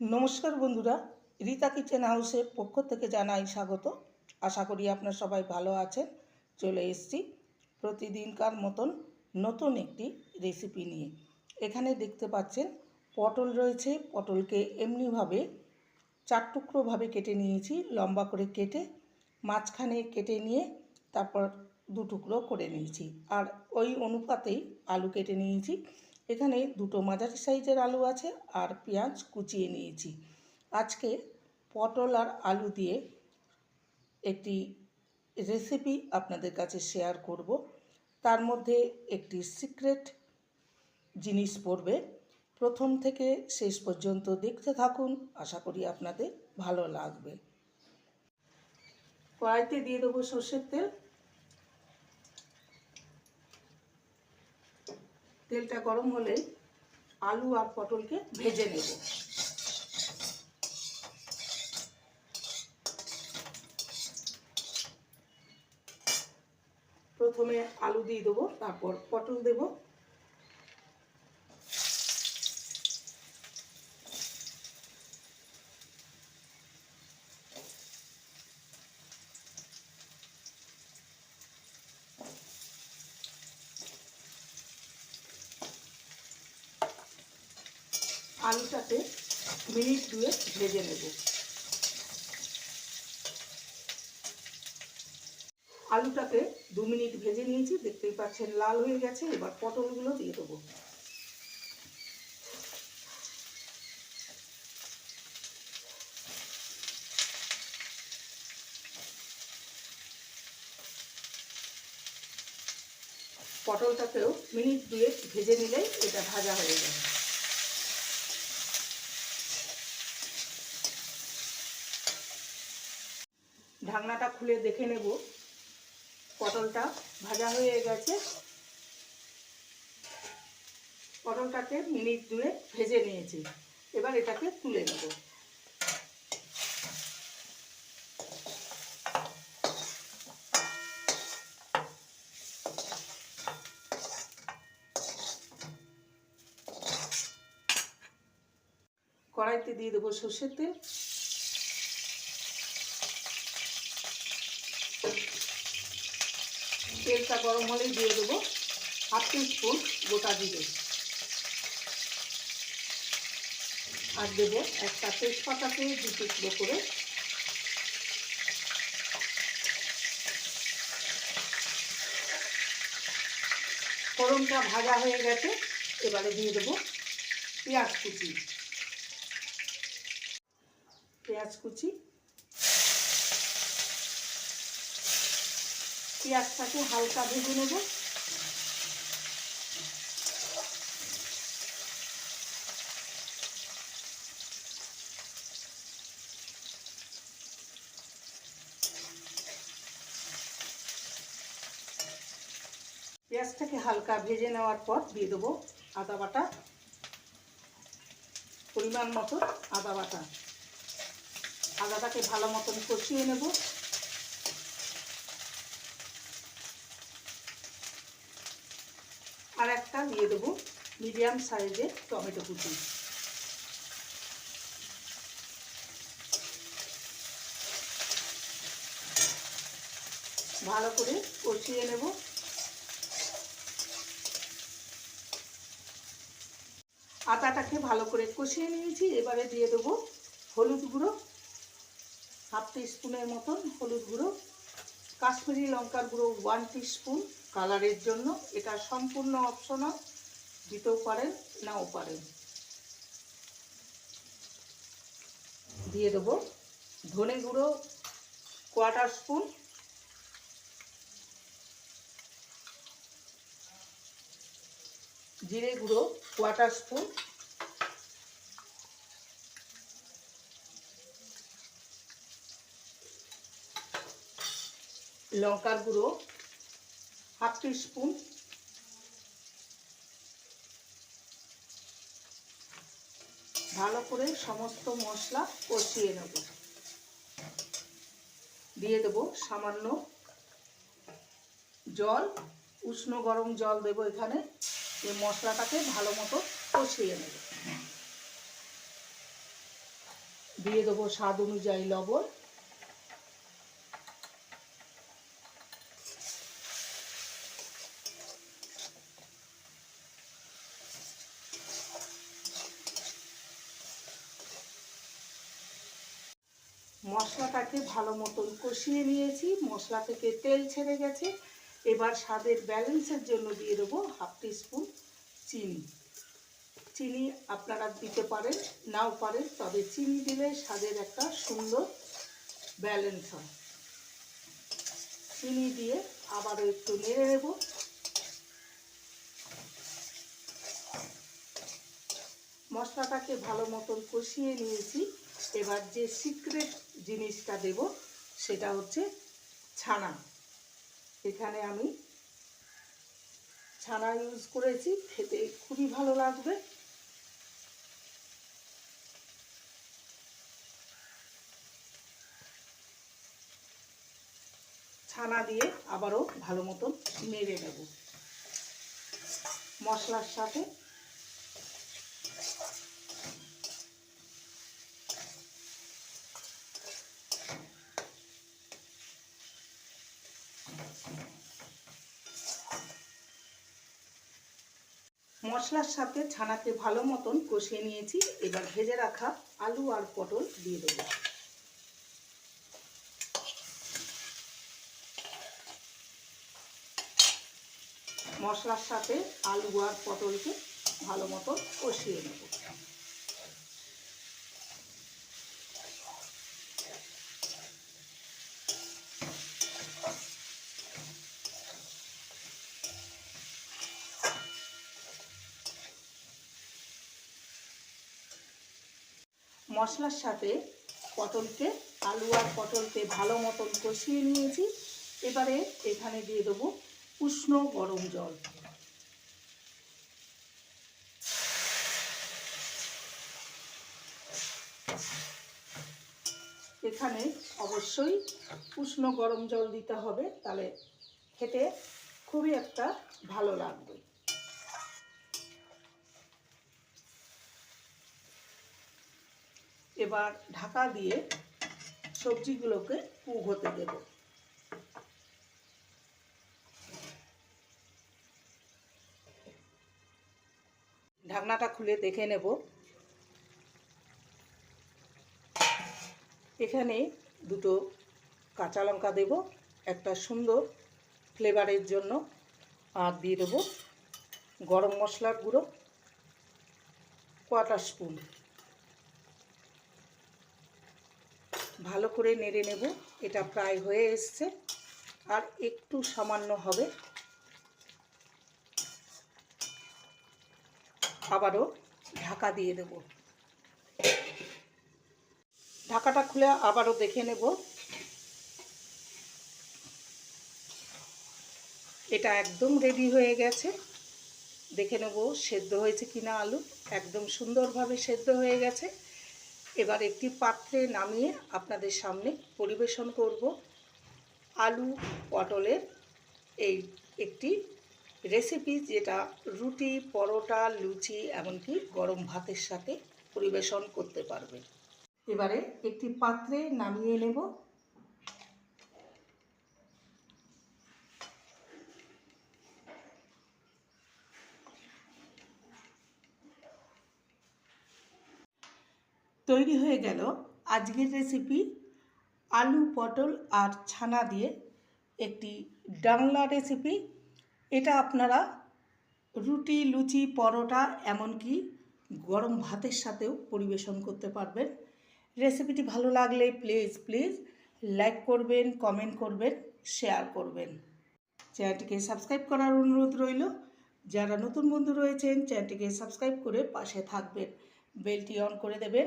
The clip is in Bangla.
নমস্কার বন্ধুরা, রীতা কিচেন হাউসের পক্ষ থেকে জানাই স্বাগত। আশা করি আপনার সবাই ভালো আছেন। চলে এসেছি প্রতিদিনকার মতন নতুন একটি রেসিপি নিয়ে। এখানে দেখতে পাচ্ছেন, পটল রয়েছে, পটলকে এমনিভাবে চার টুকরোভাবে কেটে নিয়েছি। লম্বা করে কেটে, মাঝখানে কেটে নিয়ে তারপর দু টুকরো করে নিয়েছি। আর ওই অনুপাতেই আলু কেটে নিয়েছি। এখানে দুটো মাঝারি সাইজের আলু আছে আর পেঁয়াজ কুচিয়ে নিয়েছি। আজকে পটল আর আলু দিয়ে একটি রেসিপি আপনাদের কাছে শেয়ার করব। তার মধ্যে একটি সিক্রেট জিনিস পড়বে। প্রথম থেকে শেষ পর্যন্ত দেখতে থাকুন, আশা করি আপনাদের ভালো লাগবে। কড়াইতে দিয়ে দেবো সর্ষের তেল। তেলটা গরম হলে আলু আর পটলকে ভেজে নেব। প্রথমে আলু দিয়ে দেবো, তারপর পটল দেবো। আলুটাকে মিনিট দুয়ে ভেজে নেব। আলুটাকে দু মিনিট ভেজে নিয়েছি, দেখতেই পাচ্ছেন লাল হয়ে গেছে, এবার পটলগুলো দিয়ে দেবো। পটলটাকেও মিনিট দুয়ে ভেজে নিলেই এটা ভাজা হয়ে যাবে। ঢাকনাটা খুলে দেখে নেব। পটলটা ভাজা হয়ে গেছে। পটলটাকে মিনিট দুয়ে ভেজে নিয়েছি। এবার এটাকে তুলে নেব। কড়াইতে দিয়ে দেবো সর্ষের তেল। তেলটা গরম হলেই দিয়ে দেবো হাফ স্পুন গোটা জিরে। আর দেবো একটা তেজপাতাকে দু টুকরো করে। ফোড়নটা ভাজা হয়ে গেছে, এবারে দিয়ে দেবো পেঁয়াজ কুচি। পেঁয়াজ কুচি পেঁয়াজটাকে হালকা ভেজে নেব। পেঁয়াজটাকে হালকা ভেজে নেওয়ার পর দিয়ে দেবো আদা বাটা, পরিমাণ মতো আদা বাটা। আদাটাকে ভালো মতন কষিয়ে নেব। আর একটা দিয়ে দেবো মিডিয়াম সাইজের টমেটো কুচি। ভালো করে কষিয়ে নেব। আটাটাকে ভালো করে কষিয়ে নিয়েছি, এবারে দিয়ে দেবো হলুদ গুঁড়ো। হাফ টি স্পুনের মতন হলুদ গুঁড়ো। কাশ্মীরি লঙ্কার গুঁড়ো ওয়ান স্পুন কালারের জন্য। এটা সম্পূর্ণ অপশনাল দিতেও পারেন, নাও পারেন। দিয়ে দেবো ধনে গুঁড়ো কোয়ার্টার স্পুন জিরে গুঁড়ো কোয়ার্টার স্পুন লঙ্কার গুঁড়ো, হাফ টি স্পুন ভালো করে সমস্ত মশলা কষিয়ে নেব। দিয়ে দেব সামান্য জল, উষ্ণ গরম জল দেব এখানে। এই মশলাটাকে ভালো মতো কষিয়ে নেব। দিয়ে দেবো স্বাদ অনুযায়ী লবণ। মশলাটাকে ভালো মতন কষিয়ে নিয়েছি। মশলা থেকে তেল ছেড়ে গেছে। এবার স্বাদের ব্যালেন্সের জন্য দিয়ে দেবো হাফ টিস্পুন চিনি। চিনি আপনারা দিতে পারেন, নাও পারেন, তবে চিনি দিলে স্বাদের একটা সুন্দর ব্যালেন্স হয়। চিনি দিয়ে আবারও একটু নেড়ে নেব। মশলাটাকে ভালো মতন কষিয়ে নিয়েছি। এবার যে সিক্রেট জিনিসটা দেব, সেটা হচ্ছে ছানা। এখানে আমি ছানা ইউজ করেছি, খেতে খুবই ভালো লাগবে। ছানা দিয়ে আবারও ভালো মতন নেড়ে নেব। মশলার সাথে মশলার সাথে ছানাকে ভালো মতন কষিয়ে নিয়েছি। এবার ভেজে রাখা আলু আর পটল দিয়ে দেবো। মশলার সাথে আলু আর পটলকে ভালো মতন কষিয়ে নেব। মশলার সাথে পটলকে, আলু আর পটলকে ভালো মতন কষিয়ে নিয়েছি। এবারে এখানে দিয়ে দেবো উষ্ণ গরম জল। এখানে অবশ্যই উষ্ণ গরম জল দিতে হবে, তাহলে খেতে খুবই একটা ভালো লাগবে। এবার ঢাকা দিয়ে সবজিগুলোকে কুক হতে দেব। ঢাকনাটা খুলে দেখে নেব। এখানে দুটো কাঁচা লঙ্কা দেব, একটা সুন্দর ফ্লেভারের জন্য, আর দিয়ে দেবো গরম মশলার গুঁড়ো, কোয়াটার স্পুন। ভালো করে নেড়ে নেব, এটা প্রায় হয়ে এসছে। আর একটু সামান্য হবে। আবারও ঢাকা দিয়ে দেব। ঢাকাটা খুলে আবারও দেখে নেব। এটা একদম রেডি হয়ে গেছে। দেখে নেব সেদ্ধ হয়েছে কিনা আলু। একদম সুন্দরভাবে সেদ্ধ হয়ে গেছে। এবার একটি পাত্রে নামিয়ে আপনাদের সামনে পরিবেশন করব। আলু পটলের এই একটি রেসিপি যেটা রুটি, পরোটা, লুচি, এমনকি গরম ভাতের সাথে পরিবেশন করতে পারবে এবারে একটি পাত্রে নামিয়ে নেব। তৈরি হয়ে গেল আজকের রেসিপি আলু, পটল আর ছানা দিয়ে একটি ডাংলা রেসিপি এটা আপনারা রুটি, লুচি, পরোটা, এমনকি গরম ভাতের সাথেও পরিবেশন করতে পারবেন। রেসিপিটি ভালো লাগলে প্লিজ প্লিজ লাইক করবেন কমেন্ট করবেন শেয়ার করবেন। চ্যানেলটিকে সাবস্ক্রাইব করার অনুরোধ রইল। যারা নতুন বন্ধু রয়েছেন, চ্যানেলটিকে সাবস্ক্রাইব করে পাশে থাকবেন। বেলটি অন করে দেবেন।